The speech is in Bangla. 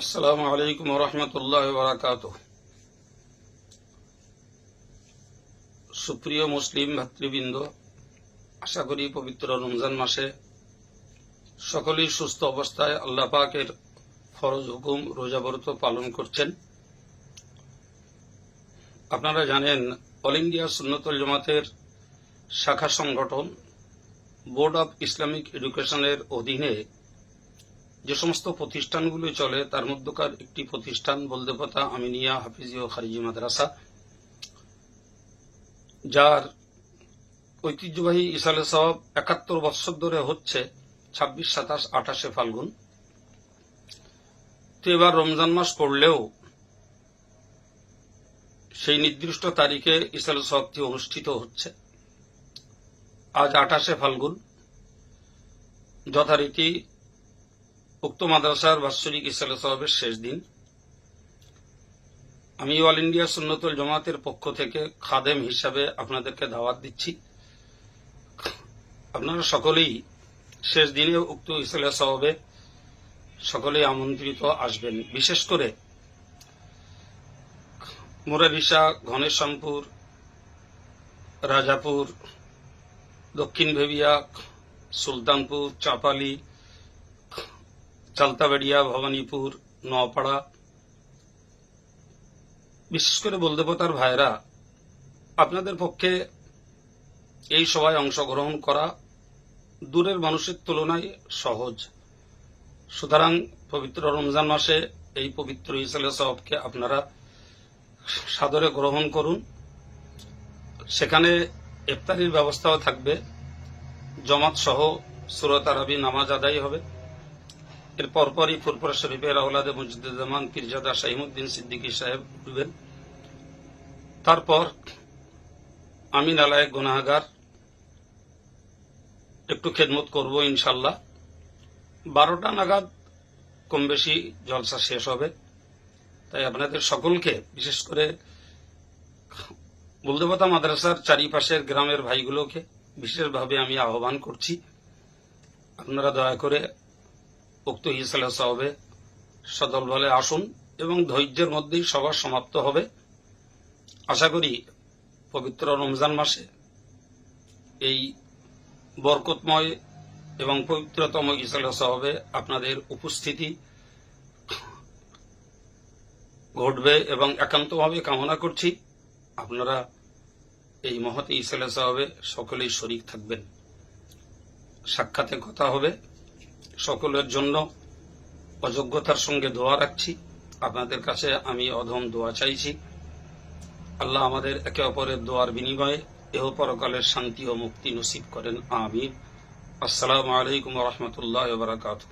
আসসালামু আলাইকুম রহমতুল্লাহ বারাকাত সুপ্রিয় মুসলিম ভাতৃবৃন্দ, আশা করি পবিত্র রমজান মাসে সকলেই সুস্থ অবস্থায় আল্লাহ পাকের ফরজ হুকুম, রোজাবরত পালন করছেন। আপনারা জানেন, অল ইন্ডিয়া সুন্নতল জামাতের শাখা সংগঠন বোর্ড অব ইসলামিক এডুকেশনের অধীনে যে সমস্ত প্রতিষ্ঠানগুলো চলে, তার মধ্যকার একটি প্রতিষ্ঠান বলদেবতা আমিনিয়া, হাফিজি ও খারিজি মাদ্রাসা, যার ঐতিহ্যবাহী ইসালে সাহেব একাত্তর বৎসর ধরে হচ্ছে ছাব্বিশ, সাতাশ, আঠাশে ফাল্গুন। তো এবার রমজান মাস পড়লেও সেই নির্দিষ্ট তারিখে ইসালে সাহেবটি অনুষ্ঠিত হচ্ছে। আজ আঠাশে ফাল্গুন, যথারীতি উক্ত মাদ্রাসার বাৎসরিক ইসালে সাহেবের শেষ দিন। আমি অল ইন্ডিয়া সুন্নতুল জমাতের পক্ষ থেকে খাদেম হিসাবে আপনাদেরকে দাওয়াত দিচ্ছি। আপনারা সকলেই শেষ দিনে উক্ত ইসালে সাহেবে সকলেই আমন্ত্রিত আসবেন। বিশেষ করে মুরারিসা ঘনেশ্যামপুর রাজাপুর, দক্ষিণ ভেবিয়া, সুলতানপুর, চাপালি চালতাবাড়িয়া, ভবানীপুর, নওপাড়া। বিশেষ করে বলদেবতার ভাইরা, আপনাদের পক্ষে এই সভায় অংশগ্রহণ করা দূরের মানুষের তুলনায় সহজ। সুতরাং পবিত্র রমজান মাসে এই পবিত্র ইসলে সবকে আপনারা সাদরে গ্রহণ করুন। সেখানে ইফতারির ব্যবস্থাও থাকবে। জমাত সহ সুরত আরবি নামাজ আদায় হবে। এর পরপরই ফুরপুরা শরীফের আওলাদে মুজিদুজ্জামান পীরজাদা শাহিমুদ্দিন সিদ্দিকী সাহেব উঠবেন তারপর আমিন আলায় গুনাহাগার। একটু খেদমত করব ইনশাল্লাহ বারোটা নাগাদ কম বেশি জলসা শেষ হবে। তাই আপনাদের সকলকে, বিশেষ করে বুলদেবতা মাদ্রাসার চারিপাশের গ্রামের ভাইগুলোকে বিশেষভাবে আমি আহ্বান করছি। আপনারা দয়া করে উক্ত ইসলা সাহবে সদল বলে আসুন এবং ধৈর্যের মধ্যেই সভা সমাপ্ত হবে। আশা করি পবিত্র রমজান মাসে এই বরকতময় এবং পবিত্রতম ইসলা সাহবে আপনাদের উপস্থিতি ঘটবে এবং একান্তভাবে কামনা করছি। আপনারা এই মহতে ইসলা সাহবে সকলেই শরিক থাকবেন। সাক্ষাতে কথা হবে। সকলের জন্য অযোগ্যতার সঙ্গে দোয়া রাখছি। আপনাদের কাছে আমি অধম দোয়া চাইছি। আল্লাহ আমাদের একে অপরের দোয়ার বিনিময়ে এহ পরকালের শান্তি ও মুক্তি নসিব করেন। আমির আসসালামু আলাইকুম রহমতুল্লাহ বারাকাতুহ।